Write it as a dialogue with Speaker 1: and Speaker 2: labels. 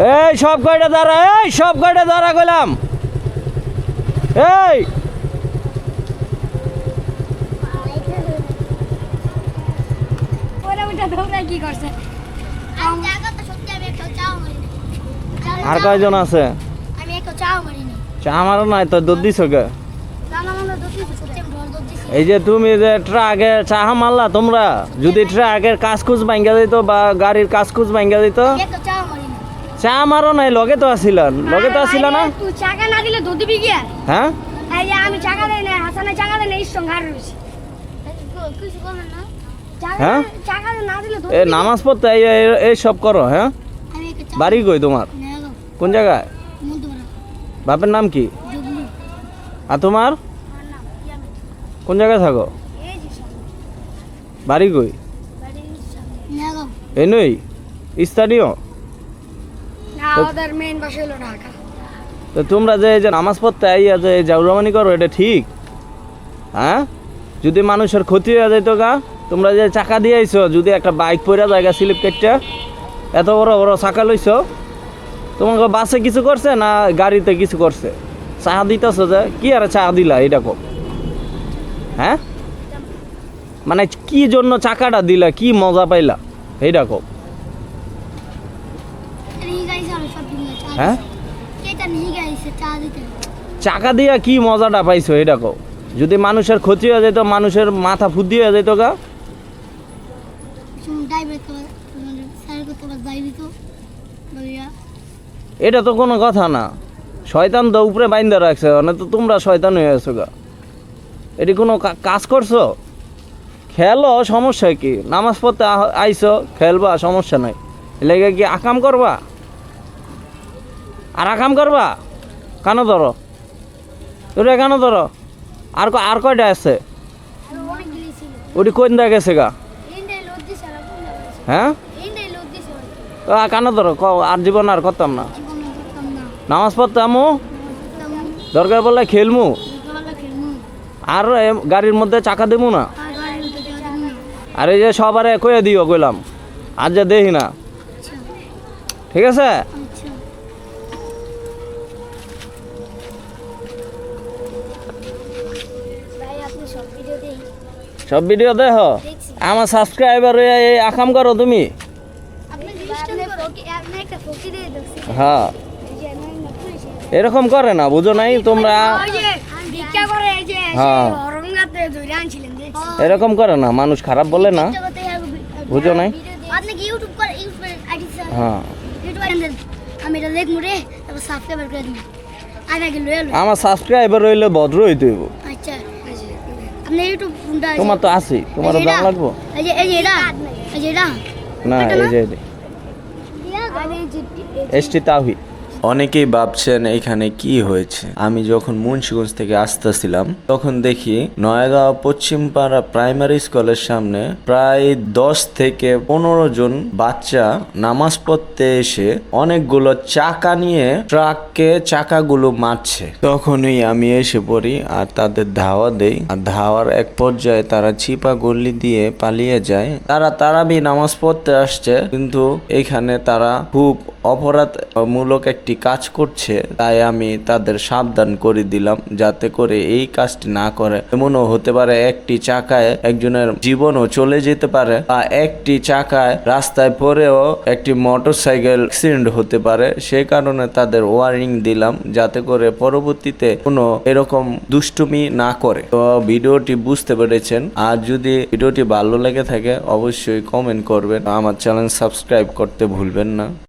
Speaker 1: এই সব কয়টা দাঁড়া এই সব কয়টা দাঁড়া গেলাম এই।
Speaker 2: কি
Speaker 1: আর কয়জন আছে? চা আমারও নাই তো দুধ দিছ
Speaker 3: মনে দিছি
Speaker 1: এই যে তুমি যে ট্রাকে চাহা মারলা তোমরা যদি ট্রাকের কাজকুচ ভাঙ্গা দিত বা গাড়ির কাজকুচ ভাঙ্গা দিত
Speaker 3: আমি একটা চাও মারিনি
Speaker 1: চা মারো নাই লগে তো আসিল লগে তো আসিল না?
Speaker 2: তুই চাকা না দিলে দুধ দিবি কি
Speaker 1: হ্যাঁ?
Speaker 2: এই যে আমি চাকা দেই না হাসানে চাকা দেই না এই সঙ্গে আর রয়েছি।
Speaker 3: কিছু করবেন না
Speaker 1: হ্যাঁ?
Speaker 2: চাকা না দিলে দুধ
Speaker 1: এ নামাজ পড়তে এই এই- সব করো হ্যাঁ? বাড়ি কই তোমার? কোন জায়গায়? বাপের নাম কি? আর তোমার? কোন জায়গায় থাকো? বাড়ি কই? নই? স্টাডিও
Speaker 2: না ওদের মেইন হলো ঢাকা।
Speaker 1: তো তোমরা যে এই যে নামাজ পড়তে আইয়া যে জাউরামানি করো, এটা ঠিক? হ্যাঁ? যদি মানুষের ক্ষতি হয়ে যেত গা, তোমরা যে চাকা দিয়ে আইছো, যদি একটা বাইক পড়া জায়গা স্লিপ কেটটা এত বড় বড় চাকা লইছো, তোমাকে বাসে কিছু করছে না গাড়িতে কিছু করছে? চা দিতেছো যে, কি আর চা দিলা এটা কো? হ্যাঁ? মানে কি জন্য চাকাটা দিলা, কি মজা পাইলা, এইটা কো
Speaker 3: নিয়ে গাইছে আর সব দিন চা
Speaker 1: হ্যাঁ? চাকা দিয়া কি মজাটা পাইছো এটা কো যদি মানুষের ক্ষতি হয়ে যেত মানুষের মাথা ফুদ্ধি হয়ে যেত গা। এটা তো কোনো কথা না। শয়তান তো উপরে বাইন্দা রাখছে মানে তো তোমরা শয়তান হয়ে আছো গা। এটি কোনো কাজ করছ? খেলো সমস্যা কি? নামাজ পড়তে আইছো খেলবা সমস্যা নাই। লেগে কি আকাম করবা? আর কাম করবা? কেন ধরো? ওটা কেন ধরো? আর আর কয়টা আছে? ওটি কোন দেখা গেছে গা? হ্যাঁ? কেন ধরো? আর জীবন আর করতাম না। নামাজ পড়তে আমু
Speaker 3: করতাম না
Speaker 1: দরকার বললে খেলমু। আর গাড়ির মধ্যে চাকা দেবো না?
Speaker 3: আর
Speaker 1: এই যে সবারে কয়ে দিও কইলাম। আর যে দেখি না। ঠিক আছে?
Speaker 3: সব ভিডিও
Speaker 1: দেখ। আমার সাবস্ক্রাইবার এই আকাম করো তুমি। হ্যাঁ। এরকম করে না বুঝো নাই? তোমরা হ্যাঁ। এরকম করে না মানুষ খারাপ বলে না। বুঝো নাই?
Speaker 3: আপনি কি ইউটিউব করে ইউটিউব আইডি
Speaker 1: হ্যাঁ। আমার সাবস্ক্রাইবার রইলে ভদ্র হইতে হইব।
Speaker 3: আপনি ইউটিউব কোনটা আছে?
Speaker 1: তোমার তো আছে তোমার
Speaker 3: এই যে
Speaker 1: দাম? লাগবো?
Speaker 3: এই যে এই যে এটা এই যে এটা।
Speaker 1: না এই যে এসটি তাহি
Speaker 4: অনেকেই ভাবছেন এখানে কি হয়েছে? আমি যখন মুন্সিগঞ্জ থেকে আসতেছিলাম, তখন দেখি নয়াগাঁও পশ্চিমপাড়া প্রাইমারি স্কুলের সামনে প্রায় দশ থেকে পনেরো জন বাচ্চা নামাজ পড়তে এসে অনেকগুলো চাকা নিয়ে ট্রাককে চাকাগুলো মারছে। তখনই আমি এসে পড়ি আর তাদের ধাওয়া দেই। আর ধাওয়ার এক পর্যায়ে তারা ছিপা গল্লি দিয়ে পালিয়ে যায়। তারা তারাবি নামাজ পড়তে আসছে, কিন্তু এখানে তারা খুব অপরাধমূলক একটি কাজ করছে, তাই আমি তাদের সাবধান করে দিলাম যাতে করে এই কাজটি না করে। এমনও হতে পারে একটি চাকায় একজনের জীবনও চলে যেতে পারে বা একটি চাকায় রাস্তায় পরেও একটি মোটরসাইকেল অ্যাক্সিডেন্ট হতে পারে। সে কারণে তাদের ওয়ার্নিং দিলাম যাতে করে পরবর্তীতে কোনো এরকম দুষ্টুমি না করে। তো ভিডিওটি বুঝতে পেরেছেন। আর যদি ভিডিওটি ভালো লেগে থাকে, অবশ্যই কমেন্ট করবেন। আমার চ্যানেল সাবস্ক্রাইব করতে ভুলবেন না।